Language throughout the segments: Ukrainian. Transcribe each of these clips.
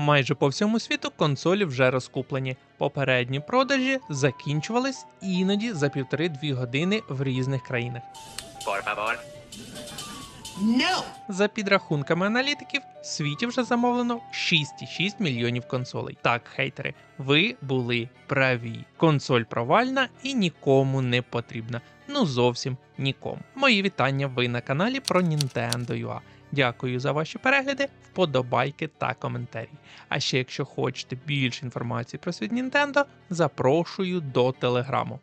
Майже по всьому світу консолі вже розкуплені. Попередні продажі закінчувались іноді за півтори-дві години в різних країнах. Por favor. No! За підрахунками аналітиків, в світі вже замовлено 6,6 мільйонів консолей. Так, хейтери, ви були праві. Консоль провальна і нікому не потрібна. Ну зовсім нікому. Мої вітання ви на каналі про Nintendo.ua. Дякую за ваші перегляди, вподобайки та коментарі. А ще якщо хочете більше інформації про світ Nintendo, запрошую до телеграму.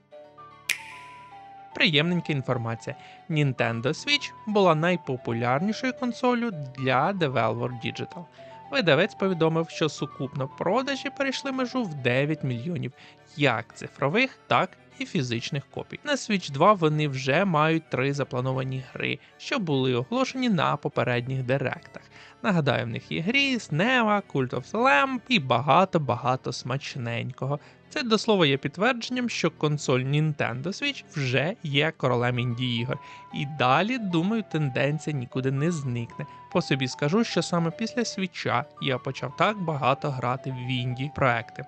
Приємненька інформація. Nintendo Switch була найпопулярнішою консолью для Devolver Digital. Видавець повідомив, що сукупно продажі перейшли межу в 9 мільйонів як цифрових, так і фізичних копій. На Switch 2 вони вже мають три заплановані гри, що були оголошені на попередніх директах. Нагадаю, в них є Гріз, Нева, Cult of Lamb і багато-багато смачненького. Це до слова є підтвердженням, що консоль Nintendo Switch вже є королем інді ігор. І далі, думаю, тенденція нікуди не зникне. По собі скажу, що саме після свіча я почав так багато грати в інді проекти.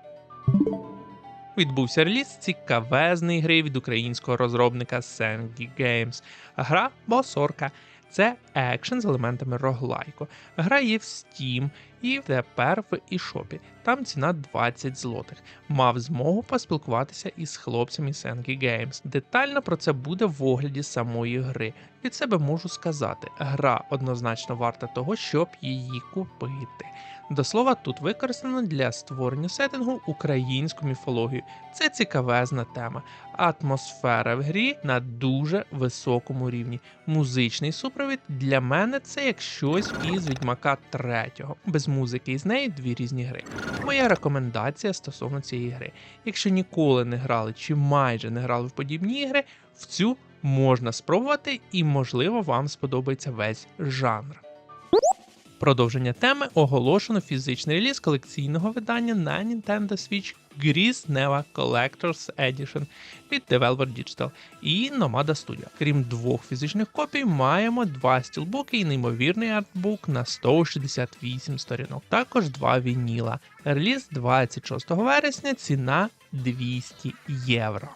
Відбувся реліз цікавезної гри від українського розробника Sengi Games. Гра Босорка. Це екшен з елементами роглайку. Гра є в Steam і тепер в eShop. Там ціна 20 злотих. Мав змогу поспілкуватися із хлопцями Sengi Games. Детально про це буде в огляді самої гри. Від себе можу сказати, гра однозначно варта того, щоб її купити. До слова, тут використано для створення сеттингу українську міфологію. Це цікавезна тема. Атмосфера в грі на дуже високому рівні. Музичний супровід для мене це як щось із Відьмака 3. Без музики із неї дві різні гри. Моя рекомендація стосовно цієї гри. Якщо ніколи не грали чи майже не грали в подібні ігри, в цю можна спробувати і, можливо, вам сподобається весь жанр. Продовження теми оголошено фізичний реліз колекційного видання на Nintendo Switch Gris Neva Collector's Edition від Devolver Digital і Nomada Studio. Крім двох фізичних копій, маємо два стілбуки і неймовірний артбук на 168 сторінок. Також два вініла. Реліз 26 вересня, ціна 200 євро.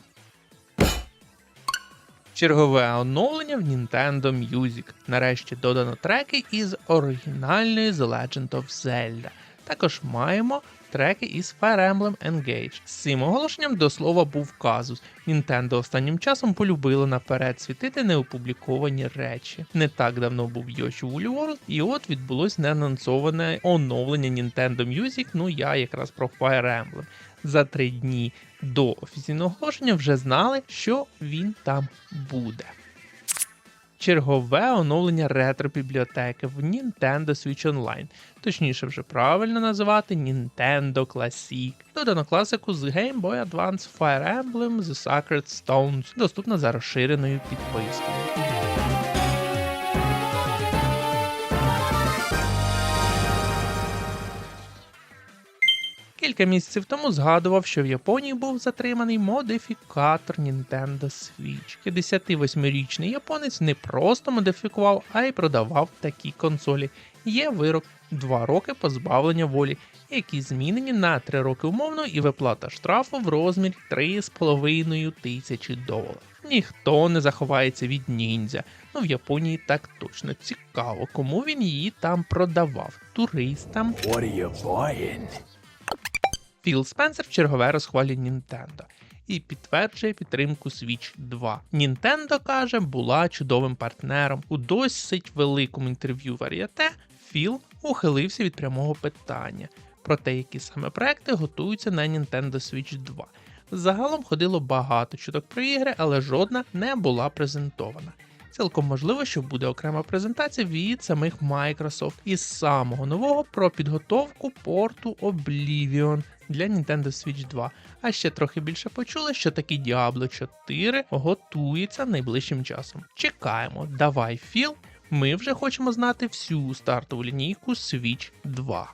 Чергове оновлення в Nintendo Music. Нарешті додано треки із оригінальної The Legend of Zelda. Також маємо треки із Fire Emblem Engage. З цим оголошенням до слова був казус. Nintendo останнім часом полюбило наперед світити неопубліковані речі. Не так давно був Yoshi Woolly World, і от відбулось неанонсоване оновлення Nintendo Music. Ну я якраз про Fire Emblem. За три дні до офіційного оголошення вже знали, що він там буде. Чергове оновлення ретро-бібліотеки в Nintendo Switch Online. Точніше, вже правильно називати Nintendo Classic. Додано класику з Game Boy Advance Fire Emblem The Sacred Stones, доступна за розширеною підпискою. Кілька місяців тому згадував, що в Японії був затриманий модифікатор Nintendo Switch. 58-річний японець не просто модифікував, а й продавав такі консолі. Є вирок 2 роки позбавлення волі, які змінені на 3 роки умовно і виплата штрафу в розмірі 3,5 тисячі доларів. Ніхто не заховається від ніндзя. Ну в Японії так точно цікаво, кому він її там продавав туристам, What are you buying? Філ Спенсер в чергове розхвалює Nintendo і підтверджує підтримку Switch 2. Nintendo каже, була чудовим партнером. У досить великому інтерв'ю Varieté Філ ухилився від прямого питання про те, які саме проекти готуються на Nintendo Switch 2. Загалом ходило багато чуток про ігри, але жодна не була презентована. Цілком можливо, що буде окрема презентація від самих Microsoft із самого нового про підготовку порту Oblivion для Nintendo Switch 2. А ще трохи більше почули, що таки Diablo 4 готується найближчим часом. Чекаємо, давай філ. Ми вже хочемо знати всю стартову лінійку Switch 2.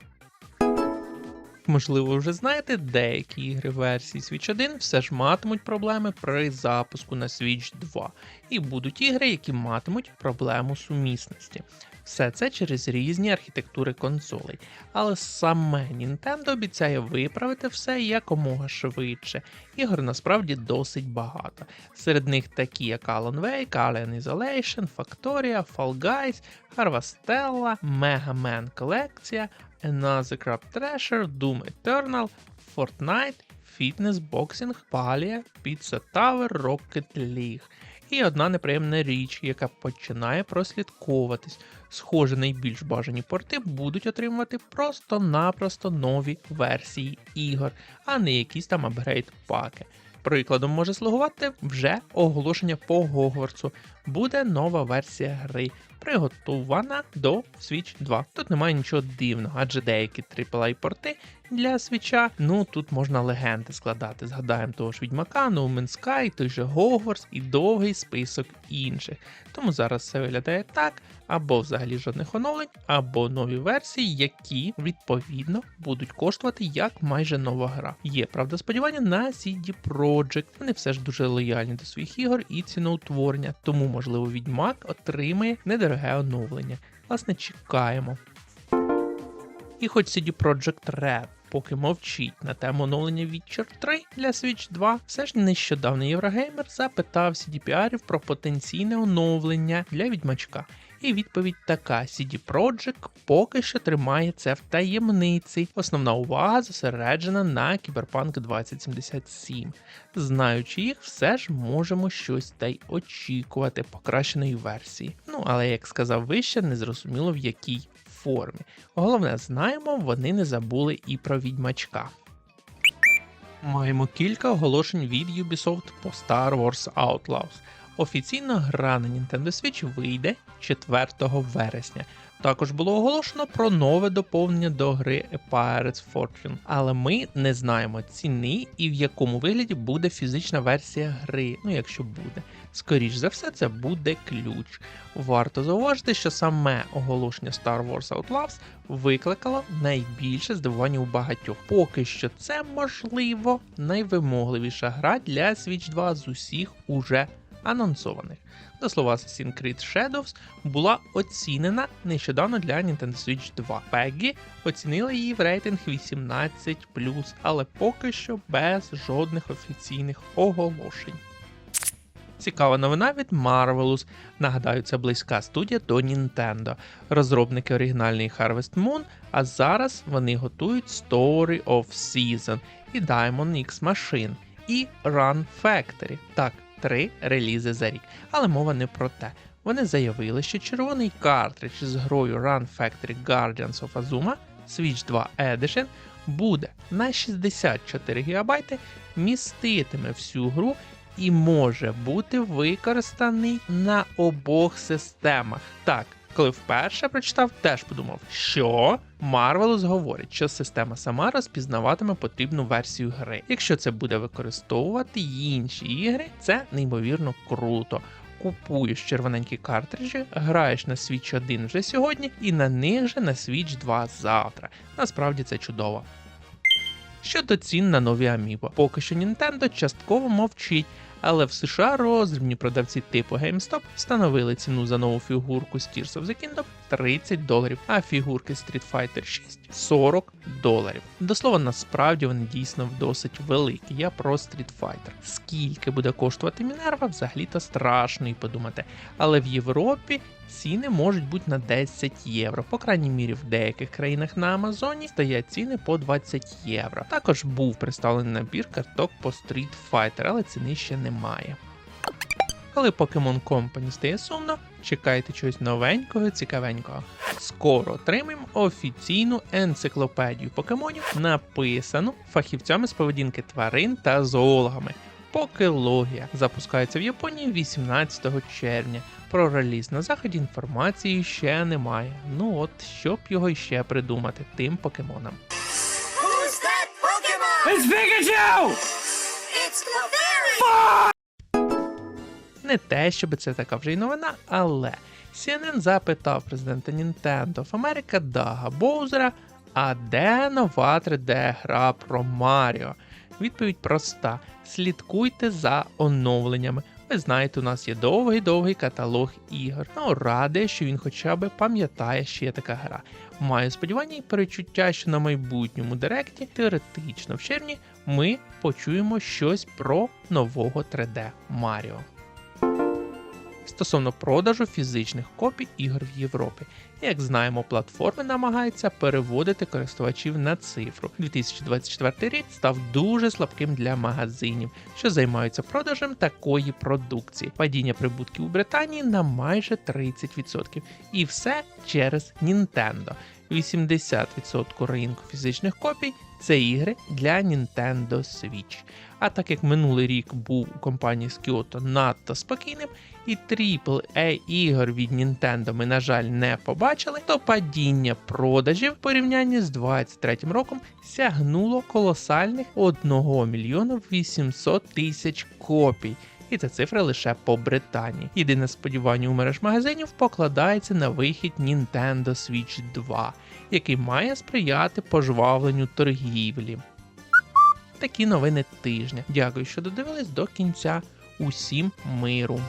Можливо вже знаєте, деякі ігри версії Switch 1 все ж матимуть проблеми при запуску на Switch 2, і будуть ігри, які матимуть проблему сумісності. Все це через різні архітектури консолей, але саме Nintendo обіцяє виправити все якомога швидше. Ігор насправді досить багато. Серед них такі, як Alan Wake, Alien Isolation, Factoria, Fall Guys, Harvestella, Mega Man колекція, Another Crab Treasure, Doom Eternal, Fortnite, Fitness Boxing, Palia, Pizza Tower, Rocket League. І одна неприємна річ, яка починає прослідковуватись. Схоже, найбільш бажані порти будуть отримувати просто-напросто нові версії ігор, а не якісь там апгрейд паки. Прикладом може слугувати вже оголошення по Гогвартсу. Буде нова версія гри, приготована до Switch 2. Тут немає нічого дивного, адже деякі AAA порти для свіча, ну тут можна легенди складати. Згадаємо того ж Відьмака, No Man's Sky, той же Hogwarts і довгий список інших. Тому зараз все виглядає так, або взагалі жодних оновлень, або нові версії, які відповідно будуть коштувати як майже нова гра. Є правда сподівання на CD Projekt. Вони все ж дуже лояльні до своїх ігор і ціноутворення, тому можливо Відьмак отримає недороге оновлення. Власне, чекаємо. І хоч CD Projekt Red поки мовчить на тему оновлення Witcher 3 для Switch 2, все ж нещодавно Єврогеймер запитав CDPR про потенційне оновлення для відьмачка. І відповідь така: CD Projekt поки що тримає це в таємниці. Основна увага зосереджена на Cyberpunk 2077. Знаючи їх, все ж можемо щось та й очікувати покращеної версії. Але як сказав вище, не зрозуміло в якій формі. Головне, знаємо, вони не забули і про відьмачка. Маємо кілька оголошень від Ubisoft по Star Wars Outlaws. Офіційно гра на Nintendo Switch вийде 4 вересня. Також було оголошено про нове доповнення до гри Pirate's Fortune, але ми не знаємо ціни і в якому вигляді буде фізична версія гри, ну якщо буде. Скоріш за все, це буде ключ. Варто зауважити, що саме оголошення Star Wars Outlaws викликало найбільше здивування у багатьох. Поки що це можливо найвимогливіша гра для Switch 2 з усіх уже анонсованих. До слова, Assassin's Creed Shadows була оцінена нещодавно для Nintendo Switch 2. Peggy оцінила її в рейтинг 18, але поки що без жодних офіційних оголошень. Цікава новина від Marvelous. Нагадаю, це близька студія до Nintendo. Розробники оригінальної Harvest Moon, а зараз вони готують Story of Season і Diamond X Machine і Run Factory. Так, три релізи за рік. Але мова не про те. Вони заявили, що червоний картридж з грою Run Factory Guardians of Azuma Switch 2 Edition буде на 64 ГБ, міститиме всю гру і може бути використаний на обох системах. Так, коли вперше прочитав, теж подумав, що Marvelous говорить, що система сама розпізнаватиме потрібну версію гри. Якщо це буде використовувати інші ігри, це неймовірно круто. Купуєш червоненькі картриджі, граєш на Switch 1 вже сьогодні, і на них же на Switch 2 завтра. Насправді це чудово. Щодо цін на нові Amiibo, поки що Nintendo частково мовчить, але в США роздрібні продавці типу GameStop встановили ціну за нову фігурку Tears of the Kingdom 30 доларів, а фігурки Street Fighter 6 40 доларів. До слова, насправді вони дійсно досить великі. Я про Street Fighter. Скільки буде коштувати Мінерва, взагалі-то страшно і подумати. Але в Європі ціни можуть бути на 10 євро. По крайній мірі, в деяких країнах на Амазоні стоять ціни по 20 євро. Також був представлений набір карток по Street Fighter, але ціни ще немає. Коли Pokemon Company стає сумно, чекайте чогось новенького, цікавенького. Скоро отримаємо офіційну енциклопедію покемонів, написану фахівцями з поведінки тварин та зоологами. Покелогія запускається в Японії 18 червня. Про реліз на заході інформації ще немає. Ну от щоб його ще придумати тим покемонам. Who's that Pokemon? It's Pikachu! It's Clefairy! Не те, щоб це така вже й новина, але CNN запитав президента Nintendo of America Дага Боузера, А де нова 3D-гра про Маріо? Відповідь проста: слідкуйте за оновленнями. Ви знаєте, у нас є довгий-довгий каталог ігор. Ну, радий, що він хоча б пам'ятає, що є така гра. Маю сподівання і перечуття, що на майбутньому директі, теоретично в червні, ми почуємо щось про нового 3D Маріо. Стосовно продажу фізичних копій ігор в Європі, як знаємо, платформи намагаються переводити користувачів на цифру. 2024 рік став дуже слабким для магазинів, що займаються продажем такої продукції. Падіння прибутків у Британії на майже 30%. І все через Nintendo. 80% ринку фізичних копій це ігри для Nintendo Switch. А так як минулий рік був у компанії з Kyoto надто спокійним, і AAA ігор від Nintendo ми, на жаль, не побачили, то падіння продажів в порівнянні з 2023 роком сягнуло колосальних 1 мільйона 800 тисяч копій. І це цифра лише по Британії. Єдине сподівання у мереж магазинів покладається на вихід Nintendo Switch 2, який має сприяти пожвавленню торгівлі. Такі новини тижня. Дякую, що додивились до кінця. Усім миру!